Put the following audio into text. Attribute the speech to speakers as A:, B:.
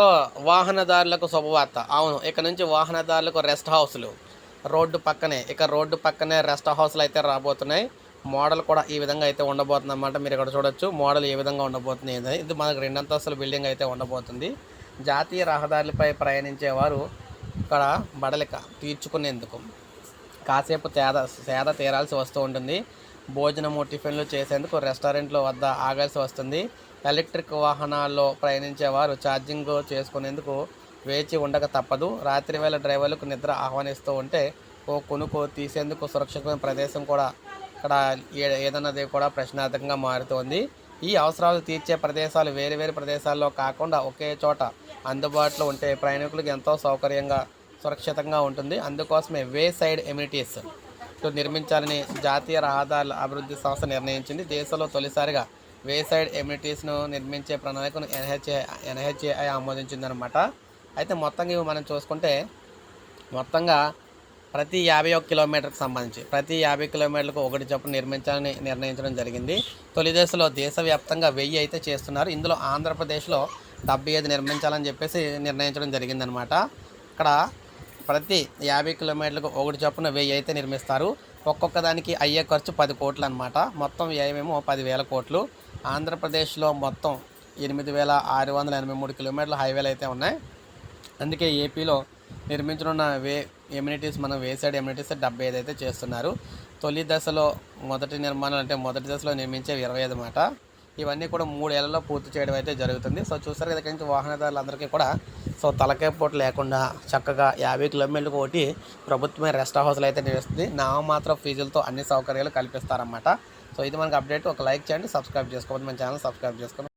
A: So వాహనదారులకు శుభవార్త. అవును ఇక నుంచి వాహనదారులకు రెస్ట్ హౌస్లు రోడ్డు పక్కనే ఇక రోడ్డు పక్కనే రెస్ట్ హౌస్లు అయితే రాబోతున్నాయి. మోడల్ కూడా ఈ విధంగా అయితే ఉండబోతుంది అన్నమాట మీరు ఇక్కడ చూడొచ్చు మోడల్ ఏ విధంగా ఉండబోతుంది ఇది మనకు రెండంతస్తుల బిల్డింగ్ అయితే ఉండబోతుంది. జాతీయ రహదారులపై ప్రయాణించే వారు ఇక్కడ బడలిక తీర్చుకునేందుకు కాసేపు తేద సేద తీరాల్సి వస్తూ ఉంటుంది. భోజనము టిఫిన్లు చేసేందుకు రెస్టారెంట్ల వద్ద ఆగాల్సి వస్తుంది. ఎలక్ట్రిక్ వాహనాల్లో ప్రయాణించేవారు ఛార్జింగ్ చేసుకునేందుకు వేచి ఉండక తప్పదు. రాత్రి వేళ డ్రైవర్లకు నిద్ర ఆహ్వానిస్తూ ఉంటే ఓ కొనుక్కో తీసేందుకు సురక్షితమైన ప్రదేశం కూడా ఇక్కడ ఏదన్నది కూడా ప్రశ్నార్థకంగా మారుతోంది. ఈ అవసరాలు తీర్చే ప్రదేశాలు వేరు వేరు ప్రదేశాల్లో కాకుండా ఒకే చోట అందుబాటులో ఉంటే ప్రయాణికులకు ఎంతో సౌకర్యంగా సురక్షితంగా ఉంటుంది. అందుకోసమే వే సైడ్ ఎమ్యూనిటీస్ నిర్మించాలని జాతీయ రహదారుల అభివృద్ధి సంస్థ నిర్ణయించింది. దేశంలో తొలిసారిగా వేసైడ్ ఎమ్యూనిటీస్ను నిర్మించే ప్రణాళికను ఎన్హెచ్ఏ ఎన్హెచ్ఏఐ ఆమోదించిందనమాట అయితే మొత్తంగా ఇవి మనం చూసుకుంటే మొత్తంగా ప్రతి యాభై ఒక కిలోమీటర్కి సంబంధించి ప్రతి యాభై కిలోమీటర్లకు ఒకటి చొప్పున నిర్మించాలని నిర్ణయించడం జరిగింది. తొలి దశలో దేశవ్యాప్తంగా వెయ్యి అయితే చేస్తున్నారు. ఇందులో ఆంధ్రప్రదేశ్లో డెబ్బై ఐదు నిర్మించాలని చెప్పేసి నిర్ణయించడం జరిగిందనమాట ఇక్కడ ప్రతి యాభై కిలోమీటర్లకు ఒకటి చొప్పున వెయ్యి అయితే నిర్మిస్తారు. ఒక్కొక్క దానికి అయ్యే ఖర్చు పది కోట్లు అనమాట మొత్తం వ్యయమేమో పదివేల కోట్లు. ఆంధ్రప్రదేశ్లో మొత్తం ఎనిమిది వేల ఆరు వందల ఎనభై మూడు కిలోమీటర్ల హైవేలు అయితే ఉన్నాయి. అందుకే ఏపీలో నిర్మించనున్న వే ఎమ్యూనిటీస్ మనం వేసాడు ఎమ్యూనిటీస్ డెబ్బై ఐదు అయితే చేస్తున్నారు. తొలి దశలో మొదటి నిర్మాణం అంటే మొదటి దశలో నిర్మించే ఇరవై ఐదు మాట. ఇవన్నీ కూడా మూడేళ్ళలో పూర్తి చేయడం అయితే జరుగుతుంది. సో చూసారు కదా ఇక్కడి నుంచి వాహనదారులందరికీ కూడా సో తలకాయ పోటు లేకుండా చక్కగా యాభై కిలోమీటర్లకు ఒకటి ప్రభుత్వమే రెస్ట్ హౌస్లు అయితే నిలుస్తుంది నామమాత్ర ఫీజులతో అన్ని సౌకర్యాలు కల్పిస్తారన్నమాట. సో ఇది మనకు అప్డేట్ ఒక లైక్ చేయండి సబ్స్క్రైబ్ చేసుకోవద్దు. మన ఛానల్ సబ్స్క్రైబ్ చేసుకోండి.